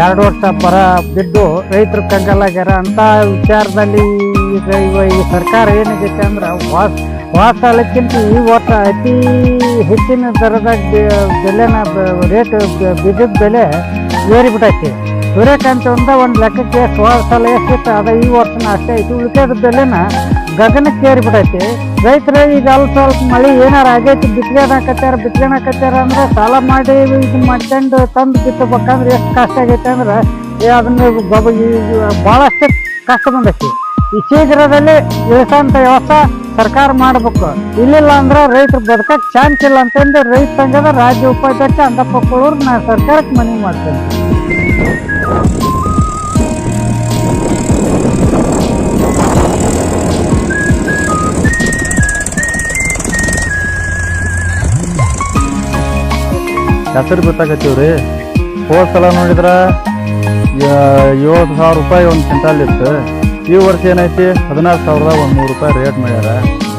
ಎರಡು ವರ್ಷ ಬರ ಬಿದ್ದು ರೈತರು ಕಂಗಾಲಾಗ್ಯಾರ. ಅಂತ ವಿಚಾರದಲ್ಲಿ ಈಗ ಈ ಸರ್ಕಾರ ಏನಾಗೈತೆ ಅಂದ್ರೆ ವಾಸ ವಾಸ ಸಾಲಕ್ಕಿಂತ ಈ ವರ್ಷ ಅತಿ ಹೆಚ್ಚಿನ ದರದಾಗ ಬೆಲೆನ ರೇಟ್ ಬೀಜದ ಬೆಲೆ ಏರಿಬಿಟ್ಟೈತಿ ಸೂರ್ಯಕಾಂತಿ ಒಂದ ಒಂದು ಲೆಕ್ಕಕ್ಕೆ ಸಲ ಎಷ್ಟಿತ್ತು, ಅದ ಈ ವರ್ಷನ ಅಷ್ಟೇ ಐತಿ. ಉಳಿಕೆದ ಬೆಲೆನ ಗಗನಕ್ಕೆ ಬಿಡೈತಿ ರೈತರು ಈಗ ಅಲ್ಪ ಸ್ವಲ್ಪ ಮಳೆ ಏನಾರ ಆಗೈತಿ ಬಿತ್ಕೊಳಕತ್ಯಾರ ಹಾಕತ್ತಾರ ಅಂದ್ರೆ ಸಾಲ ಮಾಡಿ ಇದು ಮಾಡ್ಕೊಂಡು ತಂದು ಬಿತ್ತಬೇಕಂದ್ರೆ ಎಷ್ಟು ಕಷ್ಟ ಆಗೈತೆ ಅಂದ್ರೆ ಅದನ್ನ ಗೊಬ್ಬ ಭಾಳಷ್ಟು ಕಷ್ಟ ಬಂದೈತಿ. ಈ ಶೀಘ್ರದಲ್ಲಿ ಇಳಿಸಂತ ವ್ಯವಸ್ಥೆ ಸರ್ಕಾರ ಮಾಡ್ಬೇಕು. ಇಲ್ಲಿಲ್ಲ ಅಂದ್ರೆ ರೈತರು ಬದುಕಕ್ಕೆ ಚಾನ್ಸ್ ಇಲ್ಲ ಅಂತಂದು ರೈತ ಸಂಘದ ರಾಜ್ಯ ಉಪಾಧ್ಯಕ್ಷ ಅಂದಪ್ಪ ಕೊಳೂರು ನಾನು ಸರ್ಕಾರಕ್ಕೆ ಮನವಿ ಮಾಡ್ತೇನೆ. ಹೆಸರು ಬಿತ್ತಾಕತ್ತೀವ್ರಿ ಹೋದ ಸಲ ನೋಡಿದ್ರೆ ಏಳು ಸಾವಿರ ರೂಪಾಯಿ ಒಂದು ಕ್ವಿಂಟಾಲ್ ಇತ್ತು. ಈ ವರ್ಷ ಏನೈತಿ? ಹದಿನಾರು ಸಾವಿರದ ಒಂದು ನೂರು ರೂಪಾಯಿ ರೇಟ್ ಮಾಡ್ಯಾರ.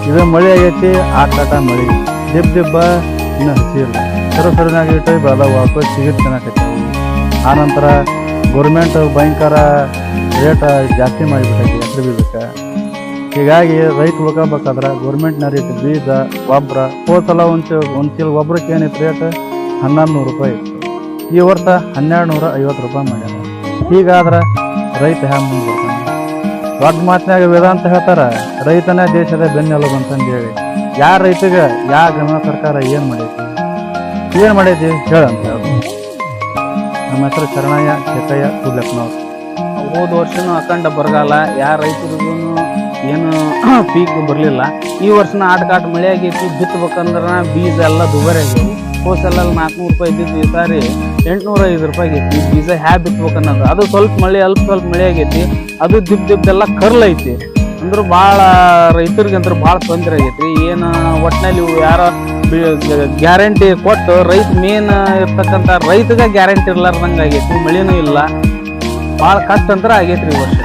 ಇದು ಮಳೆ ಆಗೈತಿ ಆಟಾಟ ಮಳೆ. ದಿಬ್ ದಿಬ್ಬ ಇನ್ನು ಹಸಿ ಇಲ್ಲ ಸರು ಸರಿನಾಗಿ ಇಟ್ಟು ಬೆಳೆದ ವಾಪಸ್ ಸಿಗುತ್ತೆ ತಿನ್ನಕತ್ತೀವಿ ಆನಂತರ ಗೌರ್ಮೆಂಟ್ ಭಯಂಕರ ರೇಟ್ ಜಾಸ್ತಿ ಮಾಡಿಬಿಟ್ಟೈತಿ ಹೆಸರು ಬೀಜಕ್ಕೆ. ಹೀಗಾಗಿ ರೈತ ಉಳ್ಕೊಬೇಕಾದ್ರೆ ಗೌರ್ಮೆಂಟ್ನ ರೇಟ್ ಬೀಜ, ಗೊಬ್ಬರ. ಹೋದ ಸಲ ಒಂದು ಒಂದು ಚೀಲ ಗೊಬ್ಬರಕ್ಕೆ ಏನಿತ್ತು ರೇಟ್ ಹನ್ನೊಂದು ನೂರು ರೂಪಾಯಿ ಇತ್ತು. ಈ ವರ್ಷ ಹನ್ನೆರಡು ನೂರ ಐವತ್ತು ರೂಪಾಯಿ ಮಾಡ್ಯಾರ. ಹೀಗಾದ್ರೆ ರೈತ ಹ್ಯಾ ಮುಂದೆ ಬರ್ತಾನೆ? ದೊಡ್ಡ ಮಾತಿನಾಗ ವೇದಾಂತ ಹೇಳ್ತಾರ, ರೈತನೇ ದೇಶದ ಬೆನ್ನೆಲುಬು ಅಂತಂದು ಹೇಳಿ ಯಾರ ರೈತಗೆ ಯಾ ಗಮನ ಸರ್ಕಾರ ಏನು ಮಾಡೈತಿ? ಏನು ಮಾಡೈತಿ ಹೇಳಂತ ಹೇಳಿ. ನಮ್ಮ ಹೆಸರು ಶರಣಯ್ಯ ಚೇತಯ್ಯ ಕೂಡ್ಲಪ್ಪನವ್ರು ಹೋದ ವರ್ಷನೂ ಅಖಂಡ ಬರಗಾಲ, ಯಾರ ರೈತರಿಗೂ ಏನು ಪೀಕ್ ಬರಲಿಲ್ಲ. ಈ ವರ್ಷನ ಆಟಕಾಟ ಮಳೆ ಆಗೈತಿ ಬಿತ್ತಬೇಕಂದ್ರೆ ಬೀಜ ಎಲ್ಲ ದುಬಾರಿ ಆಗ್ಯಾವ ಸಲ ನಾಲ್ಕುನೂರು ರೂಪಾಯಿ ಇದ್ದಿದ್ದು ಈ ಸಾರಿ ಎಂಟುನೂರ ಐದು ರೂಪಾಯಿ ಈ ಬೀಜ ಹ್ಯಾ ಬಿತ್ಬೇಕನ್ನೋದು ಅದು ಸ್ವಲ್ಪ ಮಳೆ, ಅಲ್ಪ ಸ್ವಲ್ಪ ಮಳೆ ಆಗೈತಿ. ಅದು ದಿಪ್ ದಿಬ್ಬೆಲ್ಲ ಕರ್ಲ್ ಐತಿ. ಅಂದ್ರೆ ಭಾಳ ರೈತರಿಗೆ ಅಂದ್ರೆ ಭಾಳ ತೊಂದರೆ ಆಗೈತಿ. ಏನು ಒಟ್ಟಿನಲ್ಲಿ ಇವು ಯಾರೋ ಗ್ಯಾರಂಟಿ ಕೊಟ್ಟು ರೈತ ಮೇನ್ ಇರ್ತಕ್ಕಂಥ ರೈತಗ ಗ್ಯಾರಂಟಿ ಇರ್ಲಾರ್ದಂಗೆ ಆಗೈತಿ. ಮಳೆನೂ ಇಲ್ಲ. ಭಾಳ ಕಷ್ಟ ಅಂದ್ರೆ ಆಗೈತ್ರಿ ಈ ವರ್ಷ.